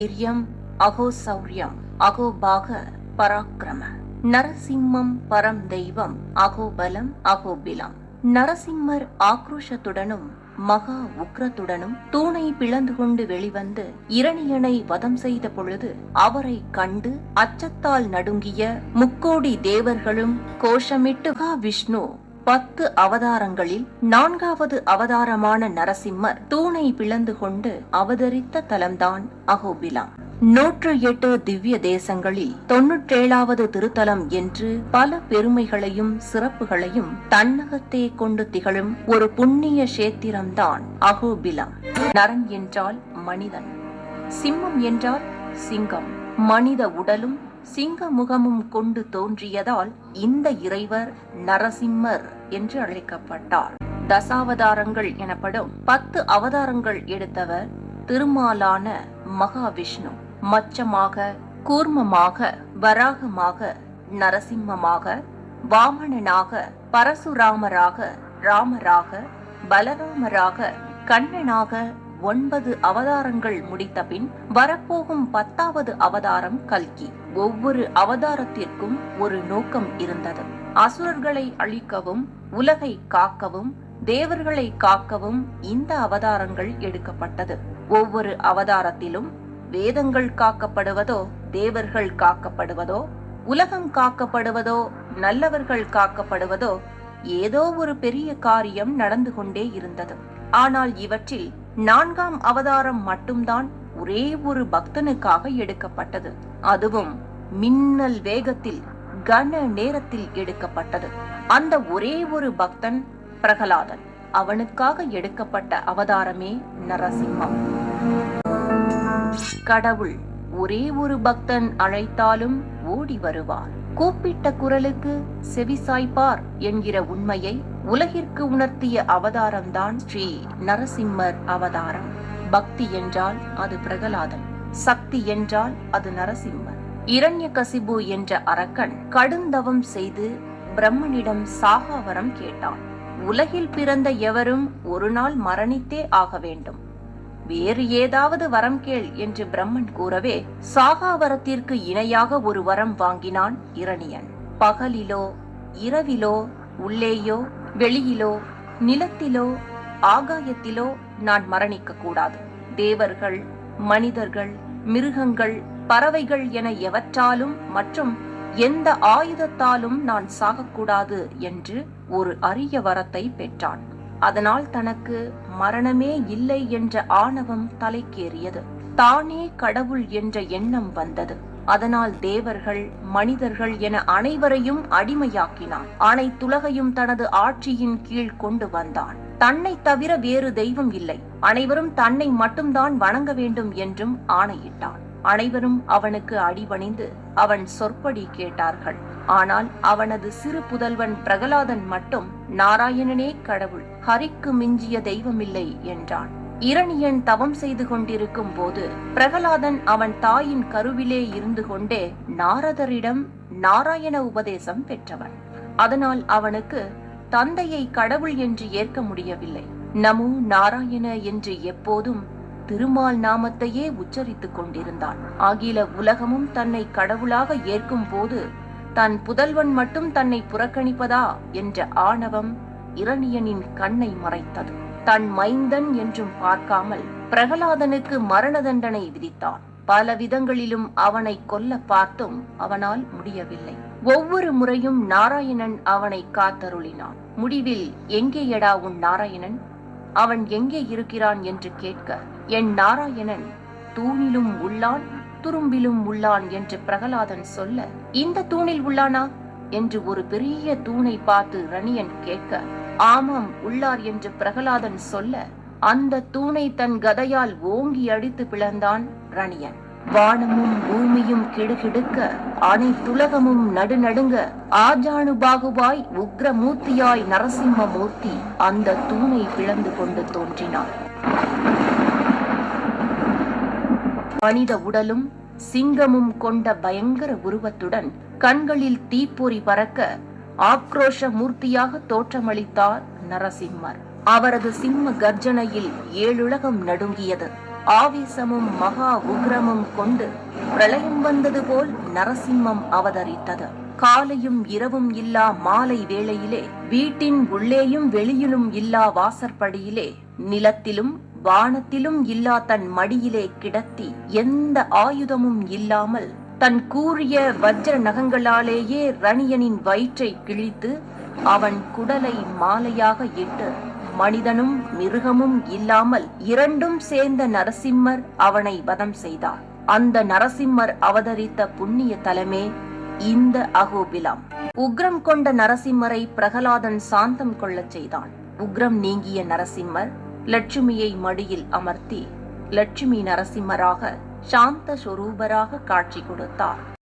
வீரியம் அகோசௌரியம் அகோபாக பராக்கிரம. நரசிம்மம் பரம் தெய்வம் அகோபலம் அகோபிலம் நரசிம்மர் ஆக்ரோஷத்துடனும் மகா உக்ரத்துடனும் தூணை பிளந்து கொண்டு வெளிவந்து இரணியனை வதம் செய்த பொழுது அவரை கண்டு அச்சத்தால் நடுங்கிய முக்கோடி தேவர்களும் கோஷமிட்டு விஷ்ணு பத்து அவதாரங்களில் நான்காவது அவதாரமான நரசிம்மர் தூணை பிளந்து கொண்டு அவதரித்த தலம்தான் அகோபிலாம் நூற்று எட்டு திவ்ய தேசங்களில் தொன்னூற்றேழாவது திருத்தலம் என்று பல பெருமைகளையும் சிறப்புகளையும் தன்னகத்தே கொண்டு திகழும் ஒரு புண்ணிய கஷேத்திரம்தான் அகோபிலம் நரன் என்றால் மனிதன். சிம்மம் என்றால் சிங்கம். மனித உடலும் சிங்க முகமும் கொண்டு தோன்றியதால் இந்த இறைவர் நரசிம்மர் என்று அழைக்கப்பட்டார். தசாவதாரங்கள் எனப்படும் பத்து அவதாரங்கள் எடுத்தவர் திருமாலான மகாவிஷ்ணு. மச்சமாக கூர்மமாக வராகமாக நரசிம்மமாக வாமணனாக பரசுராமராக ராமராக பலராமராக கண்ணனாக ஒன்பது அவதாரங்கள் முடித்த பின் வரப்போகும் பத்தாவது அவதாரம் கல்கி. ஒவ்வொரு அவதாரத்திற்கும் ஒரு நோக்கம் இருந்தது. அசுரர்களை அழிக்கவும் உலகை காக்கவும் தேவர்களை காக்கவும் இந்த அவதாரங்கள் எடுக்கப்பட்டது. ஒவ்வொரு அவதாரத்திலும் வேதங்கள் காக்கப்படுவதோ தேவர்கள் காக்கப்படுவதோ உலகம் காக்கப்படுவதோ நல்லவர்கள் காக்கப்படுவதோ ஏதோ ஒரு பெரிய காரியம் நடந்து கொண்டே இருந்தது. ஆனால் இவற்றில் நான்காம் அவதாரம் மட்டும்தான் ஒரே ஒரு பக்தனுக்காக எடுக்கப்பட்டது. அதுவும் மின்னல் வேகத்தில் கன நேரத்தில் எடுக்கப்பட்டது. அந்த ஒரே ஒரு பக்தன் பிரகலாதன். அவனுக்காக எடுக்கப்பட்ட அவதாரமே நரசிம்மம். கடவுள் ஒரே ஒரு பக்தன் அழைத்தாலும் ஓடி வருவார் கூப்பிட்ட குரலுக்கு செவிசாய்ப்பார் என்கிற உண்மையை உலகிற்கு உணர்த்திய அவதாரம்தான் ஸ்ரீ நரசிம்மர் அவதாரம். பக்தி என்றால் அது பிரகலாதன் சக்தி என்றால் அது நரசிம்மர். இரண்ய கசிபு என்ற அரக்கன் கடுந்தவம் செய்து பிரம்மனிடம் சாகாவரம் கேட்டான். உலகில் பிறந்த எவரும் ஒரு நாள் மரணித்தே ஆக வேண்டும். வேறு ஏதாவது வரம் கேள் என்று பிரம்மன் கூறவே சாகாவரத்திற்கு இணையாக ஒரு வரம் வாங்கினான் இரணியன். பகலிலோ இரவிலோ உள்ளேயோ வெளியிலோ நிலத்திலோ ஆகாயத்திலோ நான் மரணிக்க கூடாது. தேவர்கள் மனிதர்கள் மிருகங்கள் பறவைகள் என எவற்றாலும் மற்றும் எந்த ஆயுதத்தாலும் நான் சாகக்கூடாது என்று ஒரு அரிய வரத்தை பெற்றான். அதனால் தனக்கு மரணமே இல்லை என்ற ஆணவம் தலைக்கேறியது. தானே கடவுள் என்ற எண்ணம் வந்தது. அதனால் தேவர்கள் மனிதர்கள் என அனைவரையும் அடிமையாக்கினான். அனைத்துலகையும் தனது ஆட்சியின் கீழ் கொண்டு வந்தான். தன்னை தவிர வேறு தெய்வம் இல்லை. அனைவரும் தன்னை மட்டும்தான் வணங்க வேண்டும் என்றும் ஆணையிட்டான். அனைவரும் அவனுக்கு அடிபணிந்து அவன் சொற்படி கேட்டார்கள். ஆனால் அவனது சிறு புதல்வன் பிரகலாதன் மட்டும் நாராயணனே கடவுள் ஹரிக்கு மிஞ்சிய தெய்வமில்லை என்றான். இரணியன் தவம் செய்து கொண்டிருக்கும் போது பிரகலாதன் அவன் தாயின் கருவிலே இருந்து கொண்டே நாரதரிடம் நாராயண உபதேசம் பெற்றவன். அதனால் அவனுக்கு தந்தையை கடவுள் என்று ஏற்க முடியவில்லை. நமு நாராயண என்று எப்போதும் திருமால் நாமத்தையே உச்சரித்துக் கொண்டிருந்தான். அகில உலகமும் தன்னை கடவுளாக ஏற்கும் போது தன் புதல்வன் மட்டும் தன்னை புறக்கணிப்பதா என்ற ஆணவம் இரணியனின் கண்ணை மறைத்தது. தன் மைந்தன் என்றும் பார்க்காமல் பிரகலாதனுக்கு மரண தண்டனை விதித்தான். பல விதங்களிலும் அவனை கொல்ல பார்த்தும் அவனால் முடியவில்லை. ஒவ்வொரு முறையும் நாராயணன் அவனை காத்தருளினான். முடிவில் எங்கேயடா உன் நாராயணன்? அவன் எங்கே இருக்கிறான்? என்று கேட்க என் நாராயணன் தூணிலும் உள்ளான் துரும்பிலும் உள்ளான் என்று பிரகலாதன் சொல்ல இந்த தூணில் உள்ளானா? என்று ஒரு பெரிய தூணை பார்த்து ரணியன் கேட்க ஆமாம் உள்ளார் என்று பிரகலாதன் சொல்ல அந்த தூணை தன் கதையால் ஓங்கி அடித்து பிளந்தான் ரணியன். வானமும் பூமியும் கிடுகிடுக்க அனைத்துலகமும் நடுநடுங்க ஆஜானு பாகுவாய் உக்ரமூர்த்தியாய் நரசிம்ம மூர்த்தி அந்த தூணை பிளந்து கொண்டு தோன்றினார் மனித உடலும் சிங்கமும் கொண்ட பயங்கர உருவத்துடன் கண்களில் தீப்பொறி பறக்க ஆக்ரோஷ மூர்த்தியாக தோற்றமளித்தார் நரசிம்மர். அவரது சிம்ம கர்ஜனையில் ஏழுலகம் நடுங்கியது. ஆவேசமும் மகா உக்ரமும் கொண்டு பிரளயம் வந்தது போல் நரசிம்மம் அவதரித்தது. காலையும் இரவும் இல்லா மாலை வேளையிலே வீட்டின் உள்ளேயும் வெளியிலும் இல்லா வாசற்படியிலே நிலத்திலும் வானத்திலும் இல்லா தன் மடியிலே கிடத்தி எந்த ஆயுதமும் இல்லாமல் தன் கூறிய வஜ்ர நகங்களாலேயே ரணியனின் வயிற்றை கிழித்து அவன் குடலை மாலையாக இட்டு மனிதனும் மிருகமும் இல்லாமல் இரண்டும் சேர்ந்த நரசிம்மர் அவனை வதம் செய்தார். அந்த நரசிம்மர் அவதரித்த புண்ணிய தலமே இந்த அகோபிலம். உக்ரம் கொண்ட நரசிம்மரை பிரகலாதன் சாந்தம் கொள்ளச் செய்தான். உக்ரம் நீங்கிய நரசிம்மர் லட்சுமியை மடியில் அமர்த்தி லட்சுமி நரசிம்மராக சாந்த சொரூபராக காட்சி கொடுத்தார்.